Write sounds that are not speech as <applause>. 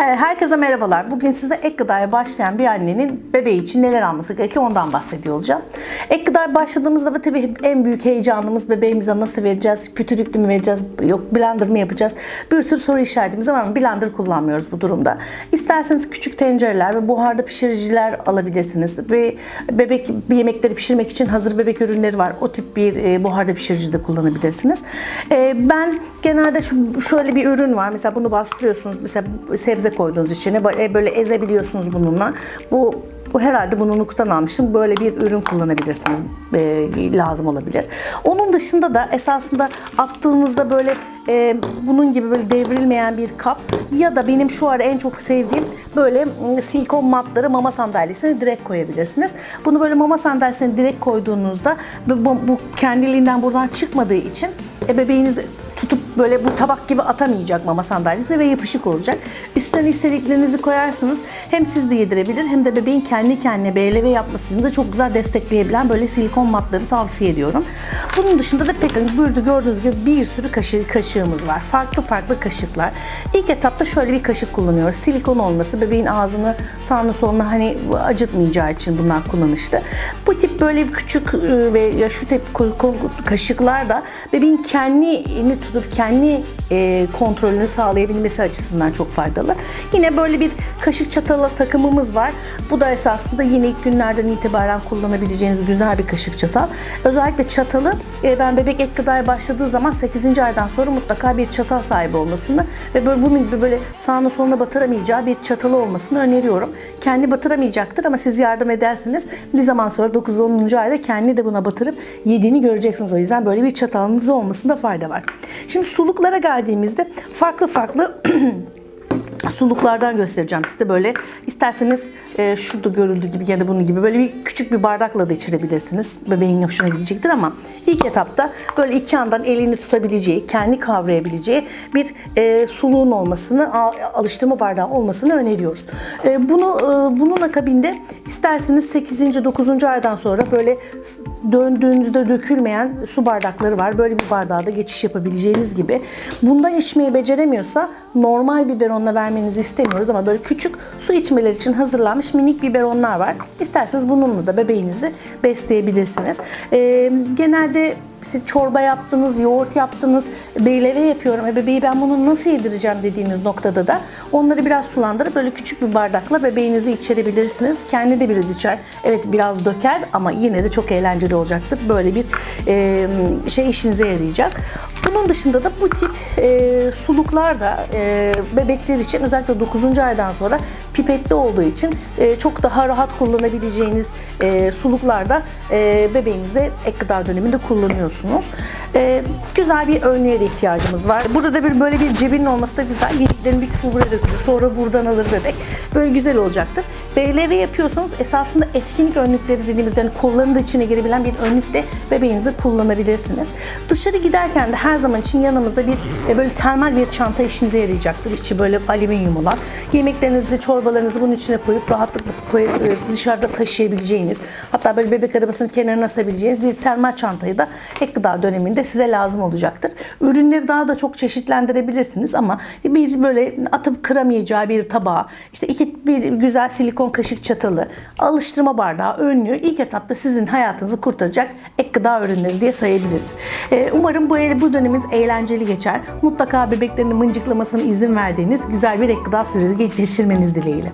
Herkese merhabalar. Bugün size ek gıdaya başlayan bir annenin bebeği için neler alması gerekiyor ondan bahsediyor olacağım. Ek gıdaya başladığımızda ve tabii en büyük heyecanımız bebeğimize nasıl vereceğiz? Pütürüklü mü vereceğiz? Yok blender mı yapacağız? Bir sürü soru işaretimiz var ama blender kullanmıyoruz bu durumda. İsterseniz küçük tencereler ve buharda pişiriciler alabilirsiniz. Ve bebek yemekleri pişirmek için hazır bebek ürünleri var. O tip bir e, buharda pişirici de kullanabilirsiniz. E, ben genelde şöyle bir ürün var. Mesela bunu bastırıyorsunuz. Mesela sebze koyduğunuz içine böyle, böyle ezebiliyorsunuz bununla. Bu bu herhalde bunu Nuk'tan almıştım. Böyle bir ürün kullanabilirsiniz. E, lazım olabilir. Onun dışında da esasında attığınızda böyle e, bunun gibi böyle devrilmeyen bir kap ya da benim şu ara en çok sevdiğim böyle mm, silikon matları mama sandalyesine direkt koyabilirsiniz. Bunu böyle mama sandalyesine direkt koyduğunuzda bu, bu- kendiliğinden buradan çıkmadığı için e, tutup böyle bu tabak gibi atamayacak mama sandalyesine ve yapışık olacak. Üstüne istediklerinizi koyarsınız. Hem siz de yedirebilir hem de bebeğin kendi kendine BLV yapmasını da çok güzel destekleyebilen böyle silikon matları tavsiye ediyorum. Bunun dışında da pek burada gördüğünüz gibi bir sürü kaşı, kaşığımız var. Farklı farklı kaşıklar. İlk etapta şöyle bir kaşık kullanıyoruz. Silikon olması bebeğin ağzını sağını soluna hani acıtmayacağı için bunlar kullanışlı. Bu tip böyle küçük e, ve şu tip kaşıklar da bebeğin kendini tutup kendi e, kontrolünü sağlayabilmesi açısından çok faydalı. Yine böyle bir kaşık çatalı takımımız var. Bu da esasında yine ilk günlerden itibaren kullanabileceğiniz güzel bir kaşık çatal. Özellikle çatalı e, ben bebek ek gıdaya başladığı zaman 8. aydan sonra mutlaka bir çatal sahibi olmasını ve böyle bunun gibi böyle sağına soluna batıramayacağı bir çatalı olmasını öneriyorum. Kendi batıramayacaktır ama siz yardım ederseniz bir zaman sonra 9-10. ayda kendi de buna batırıp yediğini göreceksiniz. O yüzden böyle bir çatalınız olmasında fayda var. Şimdi suluklara geldiğimizde farklı farklı <clears throat> suluklardan göstereceğim size böyle isterseniz e, şurada görüldüğü gibi ya da bunun gibi böyle bir küçük bir bardakla da içirebilirsiniz bebeğin hoşuna gidecektir ama ilk etapta böyle iki yandan elini tutabileceği kendi kavrayabileceği bir e, suluğun olmasını alıştırma bardağı olmasını öneriyoruz E, bunu e, bunun akabinde isterseniz 8. 9. aydan sonra böyle döndüğünüzde dökülmeyen su bardakları var böyle bir bardağa da geçiş yapabileceğiniz gibi bundan içmeyi beceremiyorsa normal biberonla vermenizi istemiyoruz ama böyle küçük su içmeleri için hazırlanmış minik biberonlar var. İsterseniz bununla da bebeğinizi besleyebilirsiniz. Ee, genelde işte çorba yaptınız, yoğurt yaptınız, beyleve yapıyorum. E bebeği ben bunu nasıl yedireceğim dediğiniz noktada da onları biraz sulandırıp böyle küçük bir bardakla bebeğinizi içirebilirsiniz. Kendi de biraz içer. Evet biraz döker ama yine de çok eğlenceli olacaktır. Böyle bir e, şey işinize yarayacak. Bunun dışında da bu tip e, suluklar da e, bebekler için özellikle 9. aydan sonra pipetli olduğu için e, çok daha rahat kullanabileceğiniz e, suluklar da e, bebeğinizde ek gıda döneminde kullanıyorsunuz. E, güzel bir önlüğe de ihtiyacımız var. Burada da bir böyle bir cebinin olması da güzel. Yediklerin bir kısmı buraya dökülür. Sonra buradan alır bebek. Böyle güzel olacaktır. BLV yapıyorsanız esasında etkinlik önlükleri dediğimizde yani kolların da içine girebilen bir önlük de bebeğinize kullanabilirsiniz. Dışarı giderken de her zaman için yanımızda bir e, böyle termal bir çanta işinize yarayacaktır. İçi böyle alüminyum olan. Yemeklerinizi, çorbalarınızı bunun içine koyup rahatlıkla koyup, e, dışarıda taşıyabileceğiniz hatta böyle bebek arabasının kenarına asabileceğiniz bir termal çantayı da ek gıda döneminde size lazım olacaktır. Ürünleri daha da çok çeşitlendirebilirsiniz ama bir böyle atıp kıramayacağı bir tabağı, işte iki bir güzel silikon kaşık çatalı, alıştırma bardağı, önlüğü ilk etapta sizin hayatınızı kurtaracak ek gıda ürünleri diye sayabiliriz. Ee, umarım bu bu dönemimiz eğlenceli geçer. Mutlaka bebeklerini mıncıklamasına izin verdiğiniz güzel bir ek gıda süreci geçirmeniz dileğiyle.